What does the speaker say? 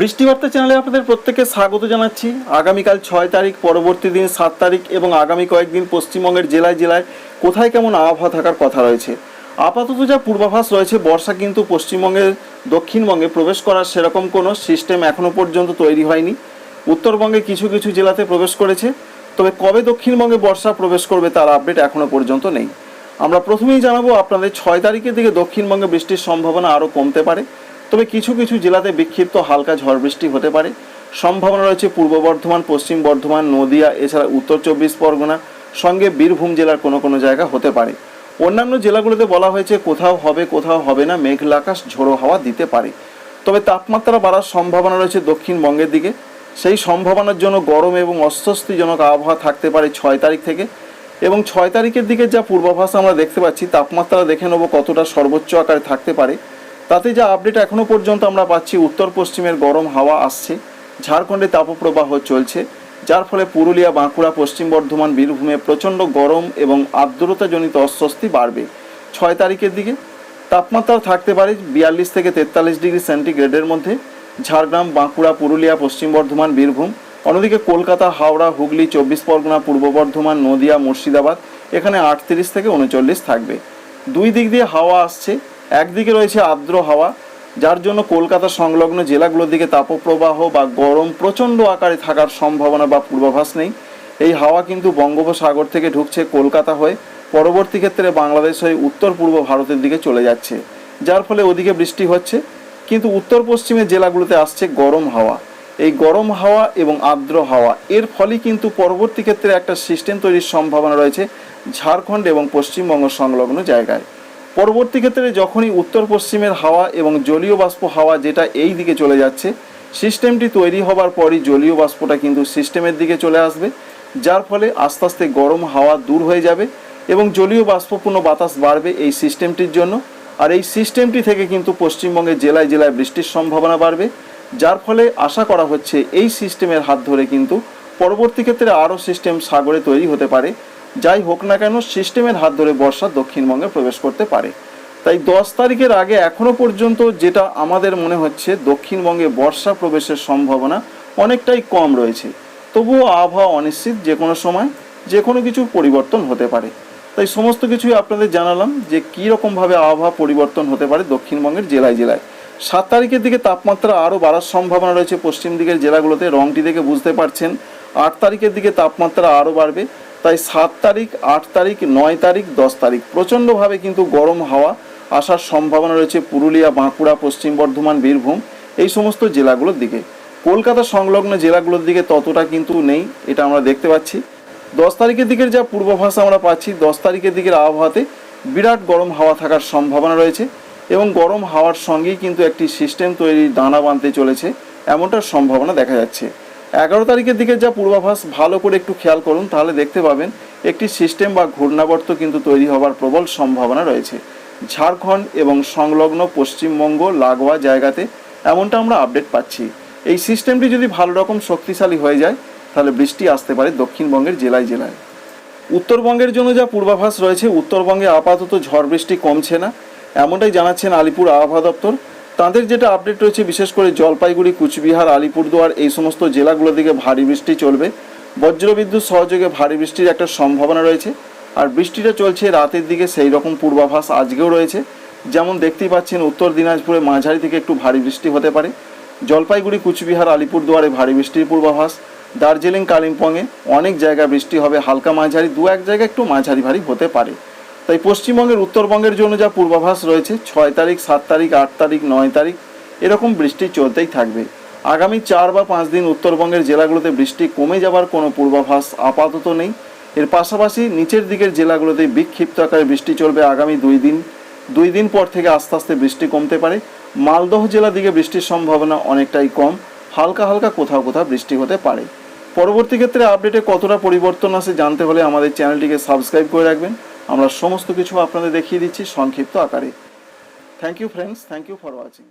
বৃষ্টিবার্তা চ্যানেলে আপনাদের প্রত্যেককে স্বাগত জানাচ্ছি। আগামীকাল ছয় তারিখ, পরবর্তী দিন সাত তারিখ এবং আগামী কয়েকদিন পশ্চিমবঙ্গের জেলায় জেলায় কোথায় কেমন আবহাওয়া থাকার কথা রয়েছে। আপাতত যা পূর্বাভাস রয়েছে, বর্ষা কিন্তু পশ্চিমবঙ্গের দক্ষিণবঙ্গে প্রবেশ করার সেরকম কোনো সিস্টেম এখনও পর্যন্ত তৈরি হয়নি। উত্তরবঙ্গে কিছু কিছু জেলাতে প্রবেশ করেছে, তবে কবে দক্ষিণবঙ্গে বর্ষা প্রবেশ করবে তার আপডেট এখনও পর্যন্ত নেই। আমরা প্রথমেই জানাব, আপনাদের ছয় তারিখের দিকে দক্ষিণবঙ্গে বৃষ্টির সম্ভাবনা আরও কমতে পারে। তবে কিছু কিছু জেলাতে বিক্ষিপ্ত হালকা ঝড় বৃষ্টি হতে পারে। সম্ভাবনা রয়েছে পূর্ব বর্ধমান, পশ্চিম বর্ধমান, নদিয়া, এছাড়া উত্তর চব্বিশ পরগনা, সঙ্গে বীরভূম জেলার কোনো কোনো জায়গা হতে পারে। অন্যান্য জেলাগুলোতে বলা হয়েছে কোথাও হবে কোথাও হবে না, মেঘলা আকাশ, ঝোড়ো হাওয়া দিতে পারে। তবে তাপমাত্রা বাড়ার সম্ভাবনা রয়েছে দক্ষিণবঙ্গের দিকে। সেই সম্ভাবনার জন্য গরম এবং অস্বস্তিজনক আবহাওয়া থাকতে পারে ছয় তারিখ থেকে। এবং ছয় তারিখের দিকে যা পূর্বাভাস আমরা দেখতে পাচ্ছি, তাপমাত্রা দেখে নেব কতটা সর্বোচ্চ আকারে থাকতে পারে। তাতে যা আপডেট এখনও পর্যন্ত আমরা পাচ্ছি, উত্তর পশ্চিমের গরম হাওয়া আসছে, ঝাড়খণ্ডে তাপপ্রবাহ চলছে, যার ফলে পুরুলিয়া, বাঁকুড়া, পশ্চিম বর্ধমান, বীরভূমে প্রচণ্ড গরম এবং আর্দ্রতাজনিত অস্বস্তি বাড়বে। ছয় তারিখের দিকে তাপমাত্রা থাকতে পারে বিয়াল্লিশ থেকে তেতাল্লিশ ডিগ্রি সেন্টিগ্রেডের মধ্যে। ঝাড়গ্রাম, বাঁকুড়া, পুরুলিয়া, পশ্চিম বর্ধমান, বীরভূম, অন্যদিকে কলকাতা, হাওড়া, হুগলি, চব্বিশ পরগনা, পূর্ব বর্ধমান, নদিয়া, মুর্শিদাবাদ, এখানে আটত্রিশ থেকে উনচল্লিশ থাকবে। দুই দিক দিয়ে হাওয়া আসছে একদিকে রয়েছে আর্দ্র হাওয়া, যার জন্য কলকাতা সংলগ্ন জেলাগুলোর দিকে তাপপ্রবাহ বা গরম প্রচণ্ড আকারে থাকার সম্ভাবনা বা পূর্বাভাস নেই। এই হাওয়া কিন্তু বঙ্গোপসাগর থেকে ঢুকছে কলকাতা হয়ে পরবর্তী ক্ষেত্রে বাংলাদেশ হয়ে উত্তর পূর্ব ভারতের দিকে চলে যাচ্ছে, যার ফলে ওদিকে বৃষ্টি হচ্ছে। কিন্তু উত্তর পশ্চিমের জেলাগুলোতে আসছে গরম হাওয়া। এই গরম হাওয়া এবং আর্দ্র হাওয়া, এর ফলে কিন্তু পরবর্তী ক্ষেত্রে একটা সিস্টেম তৈরির সম্ভাবনা রয়েছে ঝাড়খণ্ড এবং পশ্চিমবঙ্গ সংলগ্ন জায়গায়। পরবর্তী ক্ষেত্রে যখনই উত্তর পশ্চিমের হাওয়া এবং জলীয় বাষ্প হাওয়া যেটা এই দিকে চলে যাচ্ছে, সিস্টেমটি তৈরি হবার পরই জলীয় বাষ্পটা কিন্তু সিস্টেমের দিকে চলে আসবে, যার ফলে আস্তে আস্তে গরম হাওয়া দূর হয়ে যাবে এবং জলীয় বাষ্পপূর্ণ বাতাস বাড়বে এই সিস্টেমটির জন্য। আর এই সিস্টেমটি থেকে কিন্তু পশ্চিমবঙ্গের জেলায় জেলায় বৃষ্টির সম্ভাবনা বাড়বে, যার ফলে আশা করা হচ্ছে এই সিস্টেমের হাত ধরে কিন্তু পরবর্তী ক্ষেত্রে আরও সিস্টেম সাগরে তৈরি হতে পারে। যাই হোক না কেন, সিস্টেমের হাত ধরে বর্ষা দক্ষিণবঙ্গে প্রবেশ করতে পারে। তাই দশ তারিখের আগে এখনও পর্যন্ত যেটা আমাদের মনে হচ্ছে, দক্ষিণবঙ্গে বর্ষা প্রবেশের সম্ভাবনা অনেকটাই কম রয়েছে। তবুও আবহাওয়া অনিশ্চিত যে কোনো সময়, যে কোনো কিছু পরিবর্তন হতে পারে। তাই সমস্ত কিছুই আপনাদের জানালাম যে কী রকমভাবে আবহাওয়া পরিবর্তন হতে পারে দক্ষিণবঙ্গের জেলায় জেলায়। সাত তারিখের দিকে তাপমাত্রা আরও বাড়ার সম্ভাবনা রয়েছে। পশ্চিম দিকের জেলাগুলোতে রংটি দেখে বুঝতে পারছেন। আট তারিখের দিকে তাপমাত্রা আরও বাড়বে। তাই সাত তারিখ, আট তারিখ, নয় তারিখ, দশ তারিখ। প্রচণ্ডভাবে কিন্তু গরম হাওয়া আসার সম্ভাবনা রয়েছে পুরুলিয়া, বাঁকুড়া, পশ্চিম বর্ধমান, বীরভূম, এই সমস্ত জেলাগুলোর দিকে। কলকাতা সংলগ্ন জেলাগুলোর দিকে ততটা কিন্তু নেই, এটা আমরা দেখতে পাচ্ছি। দশ তারিখের দিকের যা পূর্বাভাস আমরা পাচ্ছি, দশ তারিখের দিকের আবহাওয়াতে বিরাট গরম হাওয়া থাকার সম্ভাবনা রয়েছে এবং গরম হাওয়ার সঙ্গেই কিন্তু একটি সিস্টেম তৈরি দানা বাঁধতে চলেছে, এমনটার সম্ভাবনা দেখা যাচ্ছে। এগারো তারিখের দিকে যা পূর্বাভাস, ভালো করে একটু খেয়াল করুন, তাহলে দেখতে পাবেন একটি সিস্টেম বা ঘূর্ণাবর্ত কিন্তু তৈরি হবার প্রবল সম্ভাবনা রয়েছে। ঝাড়খণ্ড এবং সংলগ্ন পশ্চিমবঙ্গ, লাগোয়া জায়গাতে এমনটা আমরা আপডেট পাচ্ছি। এই সিস্টেমটি যদি ভালো রকম শক্তিশালী হয়ে যায়, তাহলে বৃষ্টি আসতে পারে দক্ষিণবঙ্গের জেলায় জেলায়। উত্তরবঙ্গের জন্য যা পূর্বাভাস রয়েছে, উত্তরবঙ্গে আপাতত ঝড় বৃষ্টি কমছে না। এমনটাই জানাচ্ছেন আলিপুর আবহাওয়া দপ্তর। তাদের যেটা আপডেট রয়েছে, বিশেষ করে জলপাইগুড়ি, কুচবিহার, আলিপুরদুয়ার, এই সমস্ত জেলাগুলোর দিকে ভারী বৃষ্টি চলবে। বজ্রবিদ্যুৎ সহযোগে ভারী বৃষ্টির একটা সম্ভাবনা রয়েছে। আর বৃষ্টিটা চলছে রাতের দিকে, সেই রকম পূর্বাভাস আজকেও রয়েছে। যেমন দেখতেই পাচ্ছেন, উত্তর দিনাজপুরে মাঝারি থেকে একটু ভারী বৃষ্টি হতে পারে। জলপাইগুড়ি, কুচবিহার, আলিপুরদুয়ারে ভারী বৃষ্টির পূর্বাভাস। দার্জিলিং, কালিম্পংয়ে অনেক জায়গায় বৃষ্টি হবে, হালকা মাঝারি দু এক জায়গায় একটু মাঝারি ভারী হতে পারে। তাই পশ্চিমবঙ্গের উত্তরবঙ্গের জন্য যা পূর্বাভাস রয়েছে, ছয় তারিখ, সাত তারিখ, আট তারিখ, নয় তারিখ, এরকম বৃষ্টি চলতেই থাকবে। আগামী চার বা পাঁচ দিন উত্তরবঙ্গের জেলাগুলোতে বৃষ্টি কমে যাবার কোনো পূর্বাভাস আপাতত নেই। এর পাশাপাশি নিচের দিকের জেলাগুলোতে বিক্ষিপ্ত আকারে বৃষ্টি চলবে আগামী দুই দিন। দুই দিন পর থেকে আস্তে আস্তে বৃষ্টি কমতে পারে। মালদহ জেলা দিকে বৃষ্টির সম্ভাবনা অনেকটাই কম। হালকা হালকা কোথাও কোথাও বৃষ্টি হতে পারে। পরবর্তী ক্ষেত্রে আপডেটে কতটা পরিবর্তন আসে জানতে হলে আমাদের চ্যানেলটিকে সাবস্ক্রাইব করে রাখবেন। আমরা সমস্ত কিছু আপনাদের দেখিয়ে দিচ্ছি সংক্ষিপ্ত আকারে। Thank you friends thank you for watching